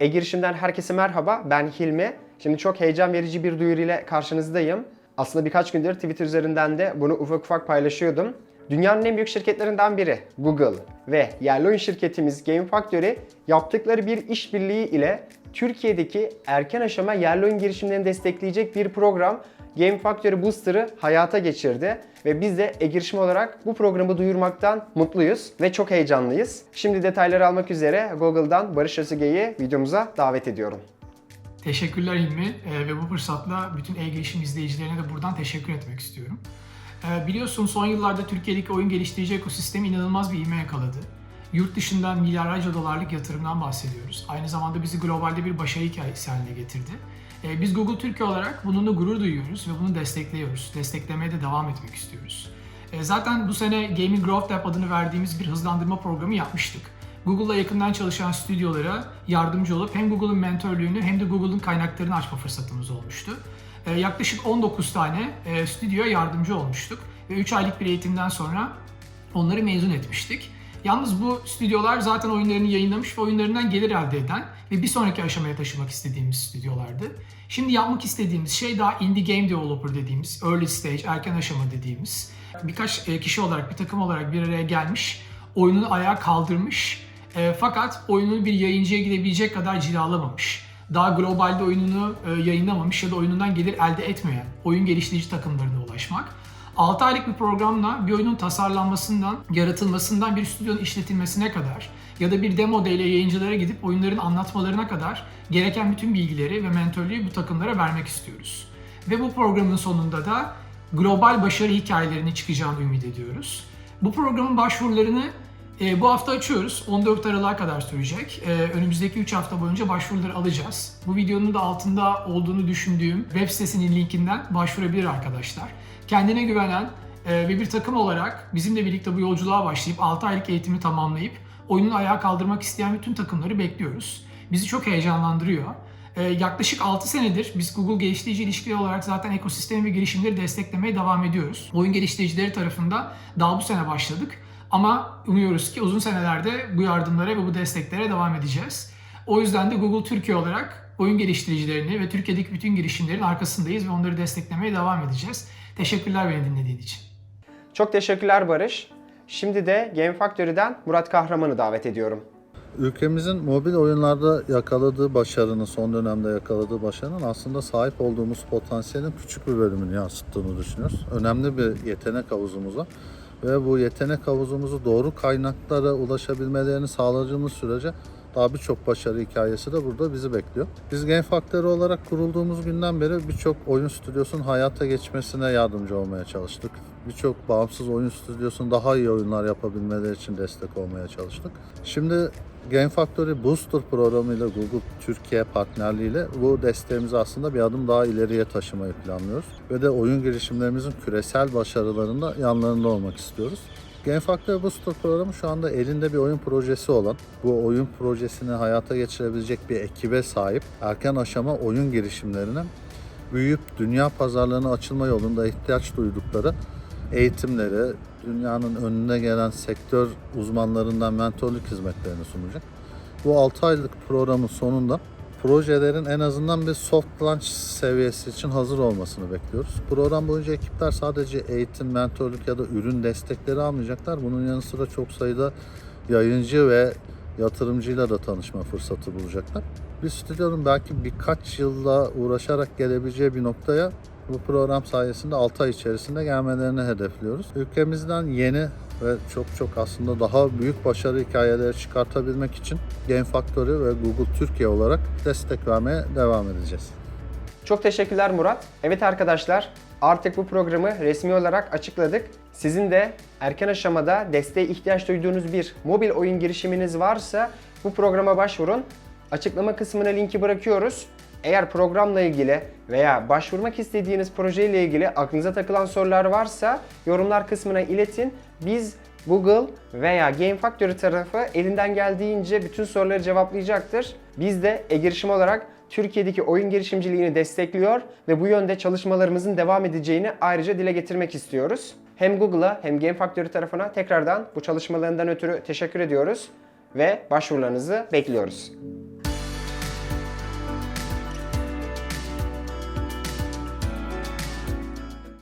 E-Girişim'den herkese merhaba. Ben Hilmi. Şimdi çok heyecan verici bir duyuru ile karşınızdayım. Aslında birkaç gündür Twitter üzerinden de bunu ufak ufak paylaşıyordum. Dünyanın en büyük şirketlerinden biri Google ve yerli oyun şirketimiz Game Factory yaptıkları bir işbirliği ile Türkiye'deki erken aşama yerli oyun girişimlerini destekleyecek bir program Game Factory Booster'ı hayata geçirdi ve biz de e-girişim olarak bu programı duyurmaktan mutluyuz ve çok heyecanlıyız. Şimdi detayları almak üzere Google'dan Barış Özüge'yi videomuza davet ediyorum. Teşekkürler İlmi Ee, ve bu fırsatla bütün e-gelişim izleyicilerine de buradan teşekkür etmek istiyorum. Ee, biliyorsun son yıllarda Türkiye'deki oyun geliştirici ekosistemi inanılmaz bir ivme yakaladı. Yurt dışından milyarlarca dolarlık yatırımdan bahsediyoruz. Aynı zamanda bizi globalde bir başarı hikayesi haline getirdi. Ee, biz Google Türkiye olarak bununla gurur duyuyoruz ve bunu destekliyoruz. Desteklemeye de devam etmek istiyoruz. Ee, zaten bu sene Gaming Growth Lab adını verdiğimiz bir hızlandırma programı yapmıştık. Google'la yakından çalışan stüdyolara yardımcı olup hem Google'ın mentörlüğünü hem de Google'ın kaynaklarını açma fırsatımız olmuştu. Ee, yaklaşık 19 tane e, stüdyoya yardımcı olmuştuk ve 3 aylık bir eğitimden sonra onları mezun etmiştik. Yalnız bu stüdyolar zaten oyunlarını yayınlamış ve oyunlarından gelir elde eden ve bir sonraki aşamaya taşımak istediğimiz stüdyolardı. Şimdi yapmak istediğimiz şey daha indie game developer dediğimiz, early stage, erken aşama dediğimiz birkaç e, kişi olarak, bir takım olarak bir araya gelmiş, oyununu ayağa kaldırmış e, fakat oyununu bir yayıncıya gidebilecek kadar cilalamamış. Daha globalde oyununu e, yayınlamamış ya da oyunundan gelir elde etmeyen oyun geliştirici takımlarına ulaşmak. 6 aylık bir programla bir oyunun tasarlanmasından, yaratılmasından bir stüdyonun işletilmesine kadar ya da bir demo ile yayıncılara gidip oyunların anlatmalarına kadar gereken bütün bilgileri ve mentörlüğü bu takımlara vermek istiyoruz. Ve bu programın sonunda da global başarı hikayelerini çıkacağını ümit ediyoruz. Bu programın başvurularını e, bu hafta açıyoruz. 14 Aralık'a kadar sürecek. E, önümüzdeki 3 hafta boyunca başvuruları alacağız. Bu videonun da altında olduğunu düşündüğüm web sitesinin linkinden başvurabilir arkadaşlar. Kendine güvenen e, ve bir takım olarak bizimle birlikte bu yolculuğa başlayıp 6 aylık eğitimi tamamlayıp oyunu ayağa kaldırmak isteyen bütün takımları bekliyoruz. Bizi çok heyecanlandırıyor. E, yaklaşık 6 senedir biz Google geliştirici ilişkileri olarak zaten ekosistemi ve girişimleri desteklemeye devam ediyoruz. Oyun geliştiricileri tarafında daha bu sene başladık. Ama umuyoruz ki uzun senelerde bu yardımlara ve bu desteklere devam edeceğiz. O yüzden de Google Türkiye olarak oyun geliştiricilerini ve Türkiye'deki bütün girişimlerin arkasındayız ve onları desteklemeye devam edeceğiz. Teşekkürler beni dinlediğin için. Çok teşekkürler Barış. Şimdi de Game Factory'den Murat Kahraman'ı davet ediyorum. Ülkemizin mobil oyunlarda yakaladığı başarının, son dönemde yakaladığı başarının aslında sahip olduğumuz potansiyelin küçük bir bölümünü yansıttığını düşünüyoruz. Önemli bir yetenek havuzumuz var ve bu yetenek havuzumuzu doğru kaynaklara ulaşabilmelerini sağladığımız sürece daha birçok başarı hikayesi de burada bizi bekliyor. Biz Game Factory olarak kurulduğumuz günden beri birçok oyun stüdyosunun hayata geçmesine yardımcı olmaya çalıştık. Birçok bağımsız oyun stüdyosunun daha iyi oyunlar yapabilmeleri için destek olmaya çalıştık. Şimdi Game Factory Booster programıyla Google Türkiye partnerliğiyle bu desteğimizi aslında bir adım daha ileriye taşımayı planlıyoruz. Ve de oyun girişimlerimizin küresel başarılarında yanlarında olmak istiyoruz. Game Factory Booster programı şu anda elinde bir oyun projesi olan, bu oyun projesini hayata geçirebilecek bir ekibe sahip erken aşama oyun girişimlerine büyüyüp dünya pazarlarına açılma yolunda ihtiyaç duydukları eğitimleri, dünyanın önüne gelen sektör uzmanlarından mentorluk hizmetlerini sunacak. Bu 6 aylık programın sonunda projelerin en azından bir soft launch seviyesi için hazır olmasını bekliyoruz. Program boyunca ekipler sadece eğitim, mentorluk ya da ürün destekleri almayacaklar. Bunun yanı sıra çok sayıda yayıncı ve yatırımcıyla da tanışma fırsatı bulacaklar. Bir stüdyonun belki birkaç yılla uğraşarak gelebileceği bir noktaya bu program sayesinde 6 ay içerisinde gelmelerini hedefliyoruz. Ülkemizden yeni ve çok çok aslında daha büyük başarı hikayeleri çıkartabilmek için Game Factory ve Google Türkiye olarak destek vermeye devam edeceğiz. Çok teşekkürler Murat. Evet arkadaşlar artık bu programı resmi olarak açıkladık. Sizin de erken aşamada desteğe ihtiyaç duyduğunuz bir mobil oyun girişiminiz varsa bu programa başvurun. Açıklama kısmına linki bırakıyoruz. Eğer programla ilgili veya başvurmak istediğiniz projeyle ilgili aklınıza takılan sorular varsa yorumlar kısmına iletin. Biz Google veya Game Factory tarafı elinden geldiğince bütün soruları cevaplayacaktır. Biz de e-girişim olarak Türkiye'deki oyun girişimciliğini destekliyor ve bu yönde çalışmalarımızın devam edeceğini ayrıca dile getirmek istiyoruz. Hem Google'a hem Game Factory tarafına tekrardan bu çalışmalarından ötürü teşekkür ediyoruz ve başvurularınızı bekliyoruz.